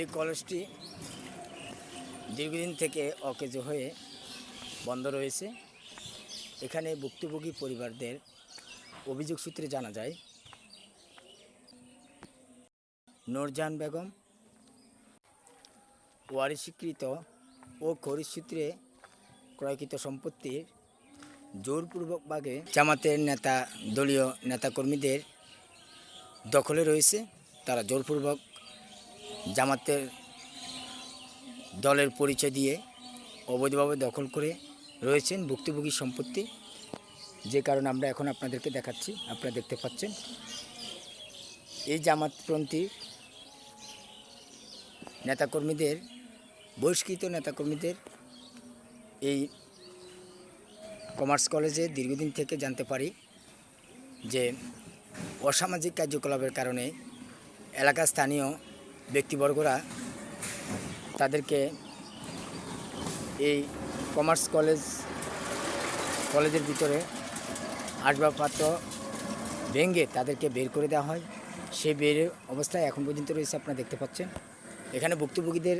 যে কলেজটি দীর্ঘদিন থেকে অকেজ হয়ে বন্ধ রয়েছে, এখানে ভুক্তভোগী পরিবারদের অভিযোগ সূত্রে জানা যায় নূরজাহান বেগম ওয়ারিশীকৃত ও খরিদ সূত্রে ক্রয়কৃত সম্পত্তির জোরপূর্বক ভাগে জামাতের নেতা, দলীয় নেতাকর্মীদের দখলে রয়েছে, তারা জোরপূর্বক জামাতের দলের পরিচয় দিয়ে অবৈধভাবে দখল করে রয়েছেন ভুক্তভোগী সম্পত্তি। যে কারণে আমরা এখন আপনাদেরকে দেখাচ্ছি, আপনারা দেখতে পাচ্ছেন। এই জামাতপন্থী নেতাকর্মীদের, বহিষ্কৃত নেতাকর্মীদের এই কমার্স কলেজে দীর্ঘদিন থেকে জানতে পারি যে অসামাজিক কার্যকলাপের কারণে এলাকার স্থানীয় ব্যক্তিবর্গরা তাদেরকে এই কমার্স কলেজ, কলেজের ভিতরে আসবাবপত্র ভেঙে তাদেরকে বের করে দেওয়া হয়। সেই বের অবস্থায় এখন পর্যন্ত রয়েছে আপনারা দেখতে পাচ্ছেন। এখানে ভুক্তভোগীদের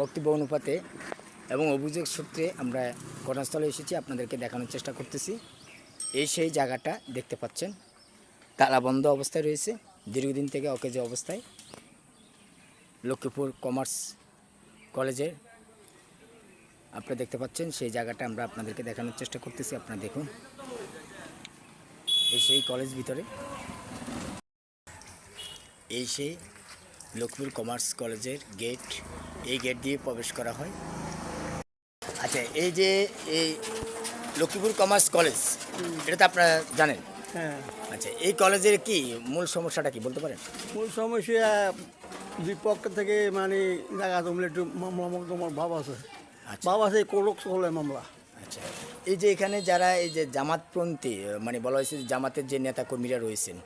বক্তব্য অনুপাতে এবং অভিযোগ সূত্রে আমরা ঘটনাস্থলে এসেছি, আপনাদেরকে দেখানোর চেষ্টা করতেছি। এই সেই জায়গাটা দেখতে পাচ্ছেন। তালাবন্ধ অবস্থায় রয়েছে। দীর্ঘদিন থেকে অকেজো অবস্থায়। লক্ষ্মীপুর কমার্স কলেজের আপনারা দেখতে পাচ্ছেন সেই জায়গাটা আমরা আপনাদেরকে দেখানোর চেষ্টা করতেছি আপনারা দেখুন। এই সেই কলেজ ভিতরে। এই সেই লক্ষ্মীপুর কমার্স কলেজের গেট এই গেট দিয়ে প্রবেশ করা হয়। আচ্ছা এই যে এই লক্ষ্মীপুর কমার্স কলেজ এটা তো আপনারা জানেন? হ্যাঁ। আচ্ছা এই কলেজের কি মূল সমস্যাটা কি বলতে পারেন? মূল সমস্যা দুই পক্ষ থেকে মানে জায়গা জমলে একটু মামলা তোমার ভাব আছে। আচ্ছা। ভাব আছে কোলক চলে মামলা। আচ্ছা এই যে এখানে যারা এই যে জামাতপন্থী মানে বলা হয়েছে জামাতের যে নেতা কর্মীরা রয়েছেন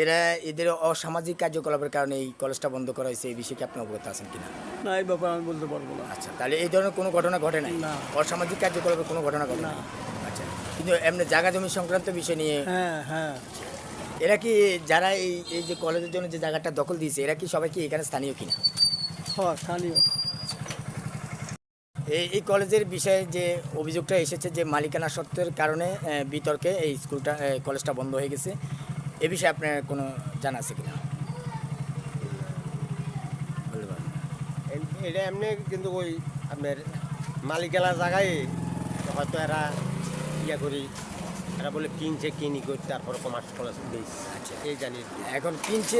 এরা এদের অসামাজিক কার্যকলাপের কারণে এই কলেজটা বন্ধ করা হয়েছে এই বিষয়ে কি আপনি অবগত আছেন কিনা? না এই ব্যাপারে আমি বলতে পারব না। আচ্ছা তাহলে এই ধরনের কোনো ঘটনা ঘটে না। অসামাজিক কার্যকলাপের কোনো ঘটনা ঘটে না। কিন্তু এমনি জায়গা জমি সংক্রান্ত বিষয় নিয়ে হ্যাঁ হ্যাঁ। এরা কি যারা এই এই যে কলেজের জন্য যে জায়গাটা দখল দিয়েছে এরা কি সবাই কি এখানে স্থানীয় কিনা? হ্যাঁ স্থানীয়। এই এই কলেজের বিষয়ে যে অভিযোগটা এসেছে যে মালিকানা সত্ত্বের কারণে বিতর্কে এই স্কুলটা কলেজটা বন্ধ হয়ে গেছে এ বিষয়ে আপনার কোনো জানা আছে কিনা? এটা এমনি কিন্তু ওই আপনার মালিকানা জায়গায় হয়তো এরা ইয়া করি। এরা বলে কিনছে কিনি করে তারপর কমার্স কলেজ দিয়েছে আচ্ছা। এই জানি। এখন কিনছে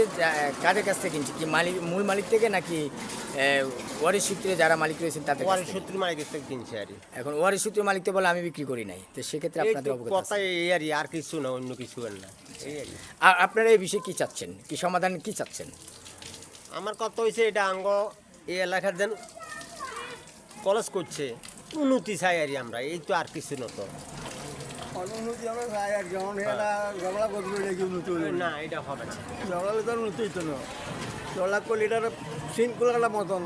কাদের কাছ থেকে কিনছে? কি মালিক মূল মালিক থেকে নাকি আহ, ওয়ারিশ সূত্রে যারা মালিক রয়েছেন তাদের ওয়ারি? শত্রু মালিকের থেকে কিনছে আর এখন ওয়ারিশ সূত্রে মালিক তো বলে আমি বিক্রি করি নাই। তো সেক্ষেত্রে আপনাদের অবগত কথা এই আর আর কিছু না অন্য কিছু আর না। আর আপনারা এই বিষয়ে কি চাচ্ছেন? কি সমাধান কি চাচ্ছেন? আমার কথা হয়েছে এটা আঙ্গ এই এলাকার দেন কলেজ করছে উন্নতি চাই আর আমরা এই তো আর কিছু না তো। অনুমতি আমরা যাই আর যেমন ঝগড়া করবে উন্নতি না। এটা হবে না। ঝগড়া হলে তো আর উন্নতি হইতো না। ঝগড়া করলে এটার শৃঙ্খলাটা মতন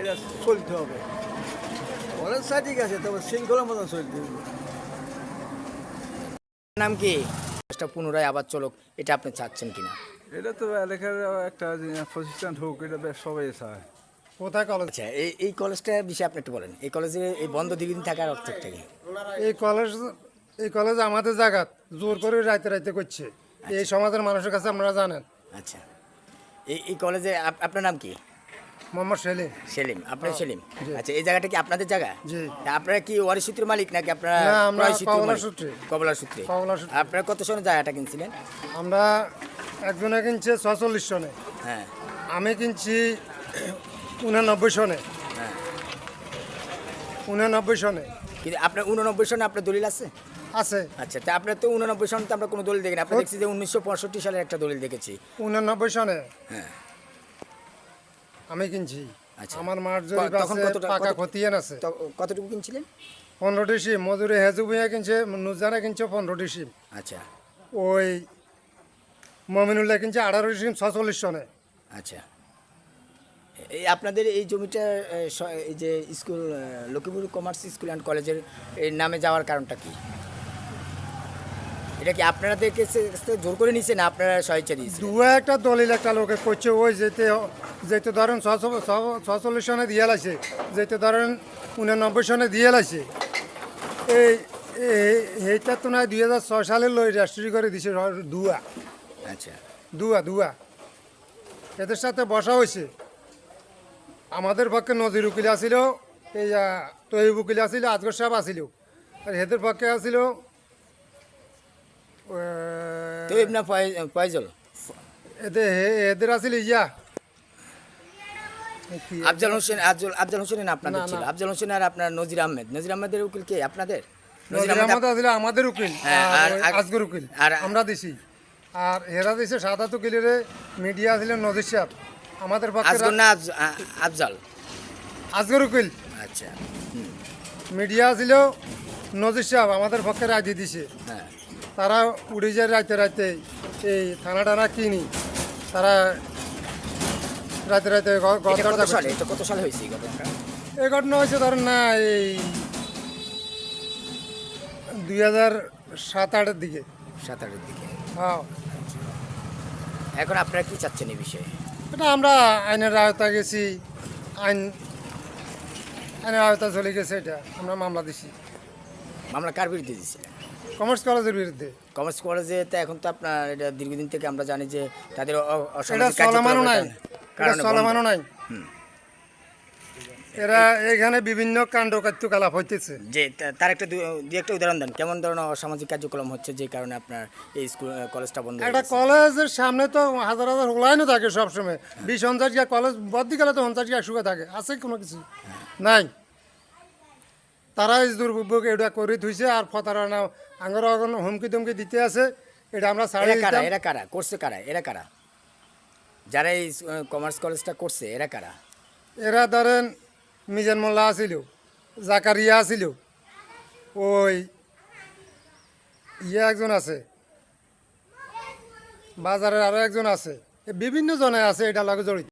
এটা চলতে হবে। ঠিক আছে তবে শৃঙ্খলার মতন চলতে হবে। নাম কি? এটা পুনরায় আবার চলুক এটা আপনি চাচ্ছেন কিনা? এটা তো এলাকার একটা প্রতিষ্ঠান হোক এটা বেশ সবাই চায়। কোথায় কলেজ আচ্ছা এই এই কলেজটার বিষয়ে আপনি একটু বলেন। এই কলেজে এই বন্ধ দীর্ঘদিন থাকার অর্থ কি? এই কলেজ এই কলেজ আমাদের জায়গা জোর করে রাইতে রাইতে করছে। এই সমাজের মানুষের কাছে আপনারা জানেন। আচ্ছা। এই এই কলেজে আপ- আপনার নাম কি? মোহাম্মদ সেলিম। সেলিম। আপনার সেলিম? আচ্ছা এই জায়গাটা কি আপনাদের জায়গা জি। আপনারা কি ওয়ারি সূত্রের মালিক নাকি আপনারা না, আমরা মালিক? সূত্রে। কবলা সূত্রে। পাওনা সূত্রে। আপনারা কত সনে জায়গাটা কিনছিলেন? আমরা একজনে কিনছে ছচল্লিশ সনে। হ্যাঁ। আমি কিনছি উনানব্বই সনে। হ্যাঁ। উনানব্বই সনে। কিন্তু আপনার উননব্বই সনে আপনার দলিল আছে? আছে। আচ্ছা তা আপনার তো উননব্বই সনে তো আমরা কোনো দলিল দেখি না আমরা দেখছি যে উনিশশো পঁয়ষট্টি সালের একটা দলিল দেখেছি। উনানব্বই সনে? হ্যাঁ। আমি কিনছি। আচ্ছা। আমার মার জরিপ তখন খতিয়ান আছে। কতটুকু কিনছিলেন? মজুরি হেজু কিনছে নুজারা কিনছে আচ্ছা। ওই মমিনুল্লাহ কিনছে আঠারোটি সিম ছচল্লিশ সনে। আচ্ছা। এই আপনাদের এই জমিটা এই যে school Lakshmipur commerce school and কলেজের এই নামে যাওয়ার কারণটা কি? এটা কি সে- জোর করে নিছে না আপনারা স্বেচ্ছা দিয়েছে দু একটা দলিল একটা লোকে করছে ওই যেতে যেতে ধরেন ছচল্লিশ সনে দিয়ে লাইছে যেতে ধরেন উননব্বই সনে দিয়ে লাইছে এই এই- এইটা তো নয় দুই হাজার ছয় সালে লই রেজিস্ট্রি করে দিছে দুয়া। আচ্ছা। দুয়া দুয়া। এদের সাথে বসা হয়েছে। আমাদের পক্ষে নজির উকিল আসিল এই তৈব উকিল আসিল আজগর সাহেব আসিল। আর এদের পক্ষে আসিল তো ইবনা ফয়জল এদের এদের আসিল ইয়া আফজাল হোসেন আফজল আফজাল হোসেন আপনাদের ছিল। আফজাল হোসেন আর আপনার নজির আহমেদ। নজির আহমেদের উকিল কে? আপনাদের? নজির আহমেদ আসিল আমাদের উকিল হ্যাঁ, আর আজগর উকিল। আর- আমরা দিছি। আর এরা দিছে সাদাত উকিলের মিডিয়া আসিল নজির সাহেব। আমাদের পক্ষে আজগর না আফজাল? আজগর উকিল। আচ্ছা। মিডিয়া আসিল নজির সাহেব আমাদের পক্ষে রায় দিয়ে দিছে। হ্যাঁ। তারা উড়ে যায় রাইতে রাইতে এই থানা টানা কিনি তারা রাতে রাতে কত সালে? হয়েছে এই ঘটনাটা? ঘটনা হয়েছে ধরেন না এই দুই হাজার সাত আটের দিকে। সাত আটের দিকে। হ্যাঁ। এখন আপনারা কি চাচ্ছেন এই বিষয়ে? এটা আমরা আইনের আয়তা গেছি আইন আইনের আয়তা চলে গেছে এটা আমরা মামলা দিছি। মামলা কার বিরুদ্ধে দিয়েছিলেন? কমার্স কলেজের বিরুদ্ধে। কমার্স কলেজে তো এখন তো আপনার এটা দীর্ঘদিন থেকে আমরা জানি যে তাদের অসামাজিক চলমানও নাই। এটা চলমানও নাই। এরা এখানে বিভিন্ন কাণ্ড কার্যকলাপ হইতেছে। যে তার একটা দু একটা উদাহরণ দেন। কেমন ধরনের অসামাজিক কার্যক্রম হচ্ছে যে কারণে আপনার এই স্কুল কলেজটা বন্ধ একটা কলেজের সামনে তো হাজার হাজার লাইনও থাকে সবসময়। বিশ পঞ্চাশ গিয়া কলেজ বদ্দি গেলে তো পঞ্চাশ গিয়া শুয়ে থাকে। আছে কোনো কিছু? নাই। তারা এই দুর্ভোগ এটা করে থুইছে আর ফতারা আঙ্গর হুমকি তুমকি দিতে আছে। এটা আমরা এরা কারা? এরা কারা? করছে কারা? এরা কারা? যারা এই কমার্স কলেজটা করছে এরা কারা? এরা ধরেন মিজান মোল্লা আছিল জাকারিয়া আছিল ওই ইয়ে একজন আছে বাজারের আরও একজন আছে বিভিন্ন জনে আছে এটা লাগে জড়িত।